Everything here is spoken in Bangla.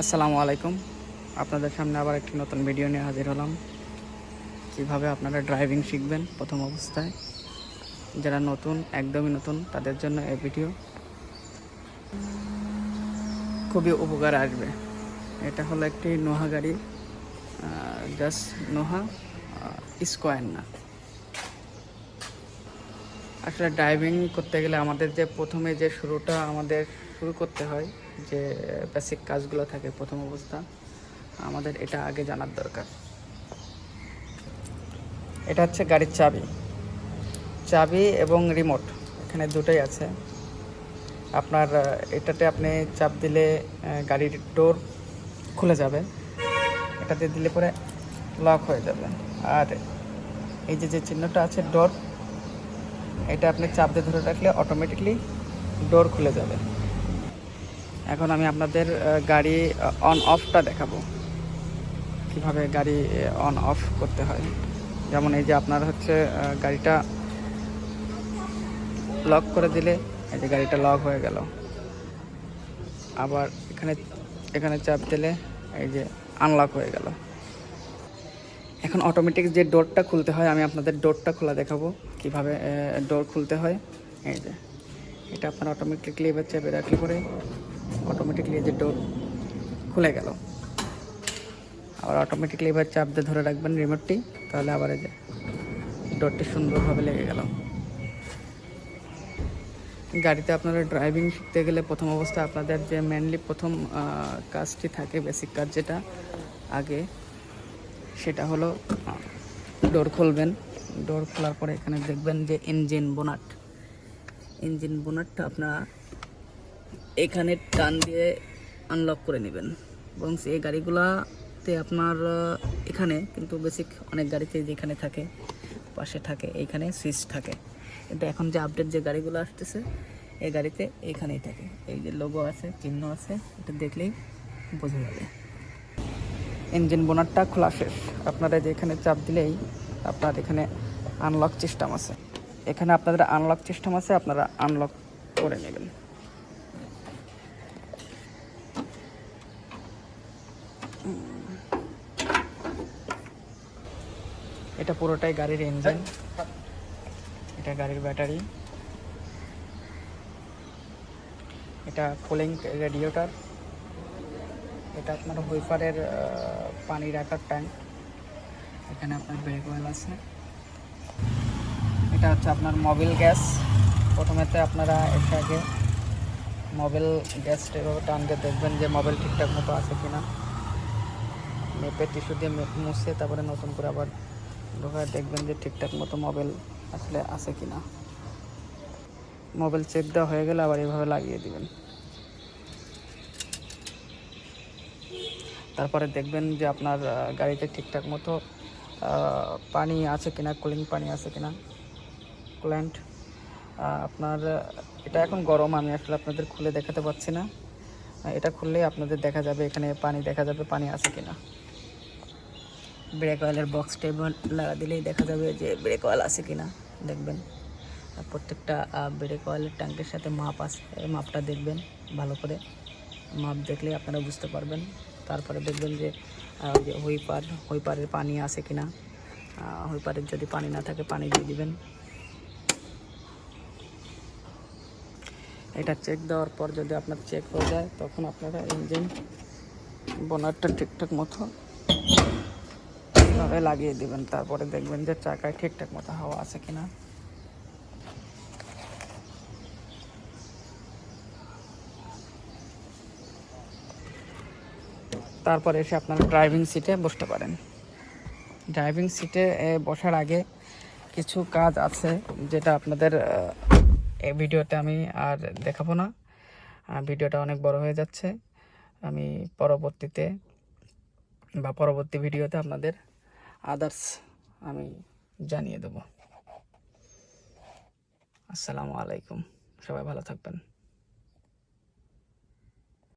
আসসালামু আলাইকুম। আপনাদের সামনে আবার একটি নতুন ভিডিও নিয়ে হাজির হলাম। কীভাবে আপনারা ড্রাইভিং শিখবেন প্রথম অবস্থায়? যারা নতুন, একদমই নতুন, তাদের জন্য এই ভিডিও খুবই উপকার আসবে। এটা হলো একটি নোহা গাড়ি জাস্ট নোহা স্কোয়ার না। আসলে ড্রাইভিং করতে গেলে আমাদের যে প্রথমে যে শুরুটা আমাদের শুরু করতে হয়, যে বেসিক কাজগুলো থাকে প্রথম অবস্থা, আমাদের এটা আগে জানার দরকার। এটা হচ্ছে গাড়ির চাবি। চাবি এবং রিমোট এখানে দুটোই আছে। আপনার এটাতে আপনি চাপ দিলে গাড়ির ডোর খুলে যাবে। এটাতে দিলে পরে লক হয়ে যাবে। আর এই যে যে চিহ্নটা আছে ডোর এটা আপনি চাপ দিয়ে ধরে রাখলে অটোমেটিকলি ডোর খুলে যাবে। এখন আমি আপনাদের গাড়ি অন অফটা দেখাবো। কীভাবে গাড়ি অন অফ করতে হয়। যেমন এই যে আপনার হচ্ছে গাড়িটা লক করে দিলে, এই যে গাড়িটা লক হয়ে গেল। আবার এখানে এখানে চাপ দিলে এই যে আনলক হয়ে গেল। এখন অটোমেটিক যে ডোরটা খুলতে হয়, আমি আপনাদের ডোরটা খোলা দেখাবো, কীভাবে ডোর খুলতে হয়। এই যে, এটা আপনার অটোমেটিকলি এবার চেপে রাখলে পরে অটোমেটিকলি যে ডোর খুলে গেল। আবার অটোমেটিকলি এবার চাপ দিয়ে ধরে রাখবেন রিমোটটি তাহলে আবার এই যে ডোরটি সুন্দরভাবে লেগে গেল। গাড়িতে আপনারা ড্রাইভিং শিখতে গেলে প্রথম অবস্থা আপনাদের যে মেনলি প্রথম কাজটি থাকে বেসিক কাজ যেটা, আগে সেটা হলো ডোর খুলবেন। ডোর খোলার পরে এখানে দেখবেন যে ইঞ্জিন বোনাট ইঞ্জিন বোনাটটা আপনারা এখানে টান দিয়ে আনলক করে নেবেন। এবং এই গাড়িগুলাতে আপনার এখানে কিন্তু বেসিক অনেক গাড়িতে যেখানে থাকে, পাশে থাকে এইখানে সুইচ থাকে। কিন্তু এখন যে আপডেট যে গাড়িগুলো আসতেছে, এই গাড়িতে এখানেই থাকে। এই যে লোগো আছে, চিহ্ন আছে, এটা দেখলেই বোঝা যাবে। ইঞ্জিন বোনারটা খোলা শেষ। আপনারা যে এখানে চাপ দিলেই আপনার এখানে আনলক সিস্টেম আছে। এখানে আপনাদের আনলক সিস্টেম আছে, আপনারা আনলক করে নেবেন। এটা পুরোটাই গাড়ির ইঞ্জিন এটা গাড়ির ব্যাটারি এটা কুলিং রেডিয়েটর এটা আপনার হুইফারের পানি রাখার ট্যাঙ্ক এখানে আপনার ব্রেক অয়েল আছে। এটা হচ্ছে আপনার মোবিল গ্যাস প্রথমেতে আপনারা আগে মোবিল গ্যাসটা এভাবে টান দিয়ে দেখবেন যে মোবিল ঠিকঠাক মতো আছে কি না মেপে টিস্যু দিয়ে মুছে তারপরে নতুন করে আবার ঢোকায় দেখবেন যে ঠিকঠাক মতো মোবিল আসলে আছে কিনা। মোবিল চেক দেওয়া হয়ে গেলে আবার এভাবে লাগিয়ে দিবেন। তারপরে দেখবেন যে আপনার গাড়িতে ঠিকঠাক মতো পানি আছে কিনা কুলিং পানি আছে কিনা কুল্যান্ট আপনার, এটা এখন গরম, আমি আসলে আপনাদের খুলে দেখাতে পারছি না। এটা খুললেই আপনাদের দেখা যাবে এখানে পানি, দেখা যাবে পানি আছে কিনা। ব্রেক অয়েলের বক্স টেবল লাগা দিলেই দেখা যাবে যে ব্রেক অয়েল আছে কিনা, দেখবেন। প্রত্যেকটা ব্রেক অয়েলের ট্যাঙ্কের সাথে মাপ আছে, মাপটা দেখবেন ভালো করে। মাপ দেখলেই আপনারা বুঝতে পারবেন। তারপরে দেখবেন যে আহ, যে হুইপার হুইপারের পানি আছে কিনা। হুইপারের যদি পানি না থাকে পানি দিয়ে দিবেন। এটা চেক দেওয়ার পর যদি আপনার চেক হয়ে যায় তখন আপনারা ইঞ্জিন বোনারটা ঠিকঠাক মতো এভাবে লাগিয়ে দিবেন। তারপরে দেখবেন যে চাকায় ঠিকঠাক মতো হাওয়া আছে কিনা। তারপরে এসে আপনারা ড্রাইভিং সিটে বসতে পারেন। ড্রাইভিং সিটে বসার আগে কিছু কাজ আছে যেটা আপনাদের এই ভিডিওতে আমি আর দেখাবো না। ভিডিওটা অনেক বড় হয়ে যাচ্ছে। আমি পরবর্তীতে বা পরবর্তী ভিডিওতে আপনাদের আদার্স আমি জানিয়ে দেব। আসসালামু আলাইকুম। সবাই ভালো থাকবেন।